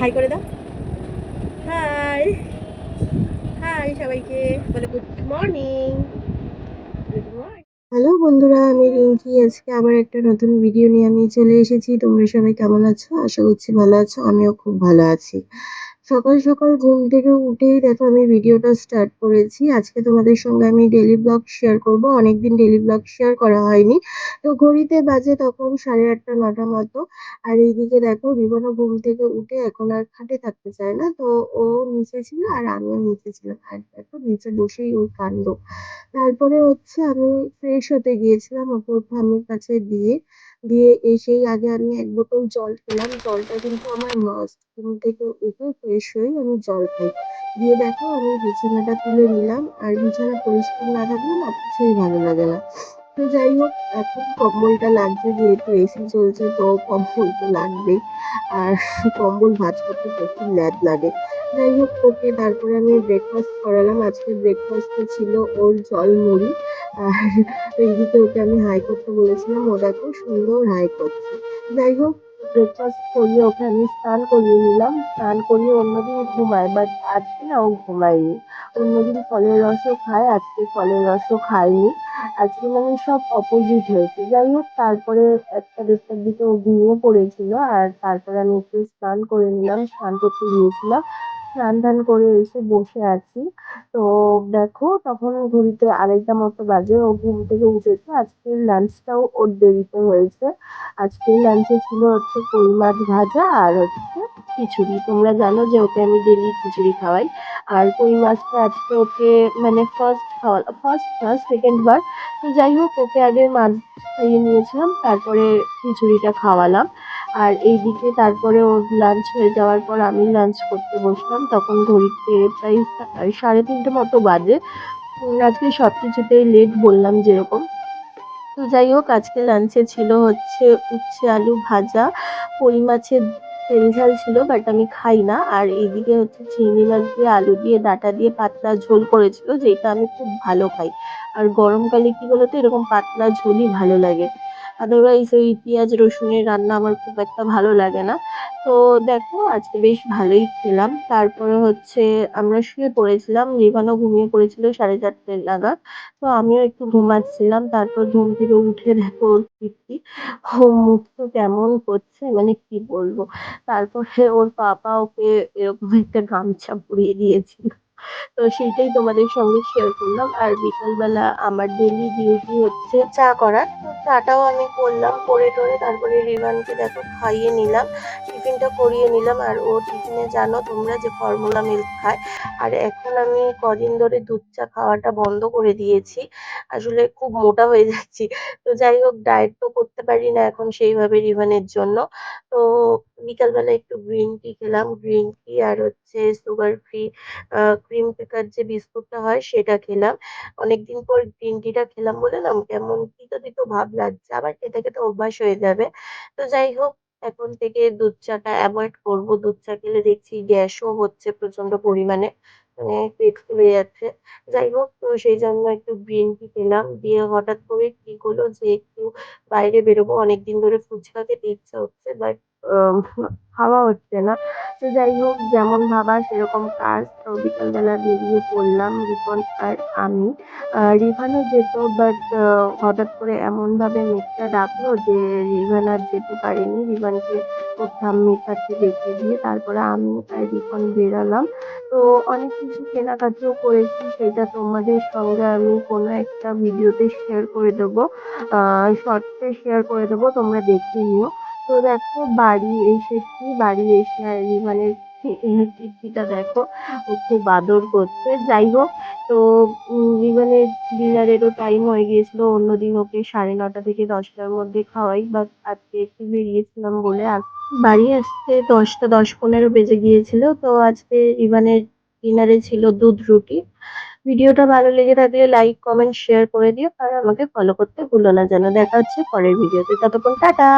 High করে দাও high hi সবাইকে। বলে good morning good morning hello বন্ধুরা আমি রিঙ্কি। আজকে আবার একটা নতুন ভিডিও নিয়ে আমি চলে এসেছি। তোমরা সবাই কেমন আছো? আশা করছি ভালো আছো। আমিও খুব ভালো আছি। সকাল সকাল ঘুম থেকে উঠেই দেখো আমি ভিডিওটা স্টার্ট করেছি। আজকে তোমাদের সঙ্গে আমি ডেলি ব্লগ শেয়ার করব। অনেকদিন ডেলি ব্লগ শেয়ার করা হয়নি। তো ঘড়িতে বাজে তখন সাড়ে আটটা, নটা মতো। আর এইদিকে দেখো রিবনও ঘুম থেকে উঠে এখন আর খাটে থাকতে চায় না। তো ও নিচে ছিল আর আমিও নিচে ছিলাম। আর দেখো নিচে বসেই ওর কাণ্ড। তারপরে হচ্ছে আমি ফ্রেশ হতে গিয়েছিলাম অপর ঠাম্মির কাছে দিয়ে। দিয়ে এসেই আগে আমি এক বোতল জল খেলাম। জলটা কিন্তু আমার মাস্ট ঘুম থেকে উঠে ফ্রেশ হয়ে আমি জল খাই। দিয়ে দেখো আমি বিছানাটা তুলে নিলাম আর বিছানা পরিষ্কার না থাকলে না কিছুই ভালো লাগে না। তো যাই হোক, এখন কম্বলটা লাগছে যেহেতু এসি চলছে তো কম্বল তো লাগবেই। আর কম্বল ভাঁজ করতে প্রচুর ল্যাদ লাগে। যাই হোক, ওকে তারপরে আমি ব্রেকফাস্ট করালাম। আজকে ব্রেকফাস্টে ছিল ওর জল মুড়ি আর ওকে আমি হাই করতে বলেছিলাম, ও দেখো সুন্দর হাই করছে। যাই হোক ব্রেকফাস্ট করিয়ে ওকে আমি স্নান করিয়ে নিলাম। স্নান করিয়ে অন্যদিন ঘুমায় বাট আজকে না ও ঘুমায়নি। অন্যদিন ফলের রসও খায়, আজকে ফলের রসও খায়নি। আজকে মানে সব অপোজিট হয়েছে। যাই হোক, তারপরে একটা দেড়টার দিকে ও ঘুমিয়ে পড়েছিল, আর তারপরে আমি একটু স্নান করে নিলাম, স্নান করতে গিয়েছিলাম। স্নান টান করে এসে বসে আছি। তো দেখো, তখন ঘড়িতে আড়াইটা মতো বাজে, ও ঘুম থেকে উঠেছে। আজকের লাঞ্চটাও ওর দেরিতে হয়েছে। আজকের লাঞ্চে ছিল হচ্ছে কই মাছ ভাজা আর হচ্ছে খিচুড়ি। তোমরা জানো যে ওকে আমি ডেলি খিচুড়ি খাওয়াই। আর কই মাছটা আজকে ওকে মানে ফার্স্ট খাওয়া ফার্স্ট না সেকেন্ড বার। তো যাই হোক, ওকে আগে মাছ খাইয়ে নিয়েছিলাম, তারপরে খিচুড়িটা খাওয়ালাম। আর এইদিকে তারপরে ওর লাঞ্চ হয়ে যাওয়ার পর আমি লাঞ্চ করতে বসলাম। তখন ঘড়িতে প্রায় সাড়ে তিনটে মতো বাজে। আজকে সব কিছুতেই লেট বললাম যেরকম। তো যাই হোক, আজকে লাঞ্চে ছিল হচ্ছে উচ্ছে আলু ভাজা কই মাছের তেল ঝাল ছিল বাট আমি খাই না। আর এইদিকে হচ্ছে চিংড়ি মাছ দিয়ে আলু দিয়ে ডাঁটা দিয়ে পাতলা ঝোল করেছিল, যেটা আমি খুব ভালো খাই। আর গরমকালে কি বলতো, এরকম পাতলা ঝোলই ভালো লাগে। আদারওয়াইজ ওই পেঁয়াজ রসুনের রান্না আমার খুব একটা ভালো লাগে না। তো দেখো আজকে বেশ ভালোই খেলাম। তারপরে হচ্ছে আমরা শুয়ে পড়েছিলাম, রিভানও ঘুমিয়ে পড়েছিল সাড়ে চারটে নাগাদ। তো আমিও একটু ঘুমাচ্ছিলাম, তারপর ঘুম থেকে উঠে দেখো ওর কীর্তি। ও মুখ তো কেমন করছে মানে কি বলব? তারপরে ওর পাপা ওকে এরকম একটা গামছা পরিয়ে দিয়েছিল। তো সেইটাই তোমাদের সঙ্গে শেয়ার করলাম। আর বিকালবেলা আমার ডেলি ডিউটি হচ্ছে চা করার। তো চাটাও আমি করলাম, করে টরে তারপরে রিভানকে দেখো খাইয়ে নিলাম। টিফিনটা করিয়ে নিলাম। আর ও টিফিনে জানো তোমরা যে ফর্মুলা মিল্ক খায়। আর এখন আমি কদিন ধরে দুধ চা খাওয়াটা বন্ধ করে দিয়েছি। আসলে খুব মোটা হয়ে যাচ্ছি। তো যাই হোক ডায়েট তো করতে পারি না এখন সেইভাবে রিভানের জন্য। তো বিকালবেলা একটু গ্রিন টি খেলাম। গ্রিন টি আর হচ্ছে সুগার ফ্রি ক্রিম কেকার যে বিস্কুটটা হয় সেটা খেলাম। অনেকদিন পর গ্রিন টিটা খেলাম বলে না, কেমন তিতো তিতো ভাব লাগছে। আবার খেতে খেতে অভ্যাস হয়ে যাবে। তো যাই হোক, এখন থেকে দুধ চাটা অ্যাভয়েড করব। দুধ চা খেলে দেখছি গ্যাসও হচ্ছে প্রচণ্ড পরিমাণে মানে পেট ফুলে যাচ্ছে। যাই হোক, তো সেই জন্য একটু গ্রিন টি খেলাম। দিয়ে হঠাৎ করে কি হলো যে একটু বাইরে বেরোবো। অনেকদিন ধরে ফুচকা খেতে ইচ্ছা হচ্ছে বাট খাওয়া হচ্ছে না। তো যাই হোক, যেমন ভাবা, সেরকম কাজ তো বিকালবেলা বেরিয়ে পড়লাম রিপন আর আমি। রিভানও যেত বাট হঠাৎ করে এমনভাবে মেঘটা ডাকলো যে রিভান আর যেতে পারেনি। রিভানকে ঠাম্মির কাছে রেখে দিয়ে তারপরে আমি আর রিপন বেরালাম। তো অনেক কিছু কেনাকাটিও করেছি, সেটা তোমাদের সঙ্গে আমি কোনো একটা ভিডিওতে শেয়ার করে দেবো। শর্টসে শেয়ার করে দেবো, তোমরা দেখে নিও। তো দেখো বাড়ি এসেছি বাড়ি এসে রিভানের কীর্তিটা দেখো খুব আদর করছে যাই হোক, তো রিভানের ডিনারেরও টাইম হয়ে গিয়েছিল। অন্যদিন ওকে সাড়ে নটা থেকে দশটার মধ্যে খাওয়াই বাট আজকে একটু বেরিয়েছিলাম বলে বাড়ি আসতে দশটা, দশ পনেরো বেজে গিয়েছিল। তো আজকে রিভানের ডিনারে ছিল দুধ, রুটি। ভিডিওটা ভালো লেগে থাকলে লাইক কমেন্ট শেয়ার করে দিও আর আমাকে ফলো করতে ভুলো না যেন। দেখা হচ্ছে পরের ভিডিওতে। ততক্ষণ টাটা!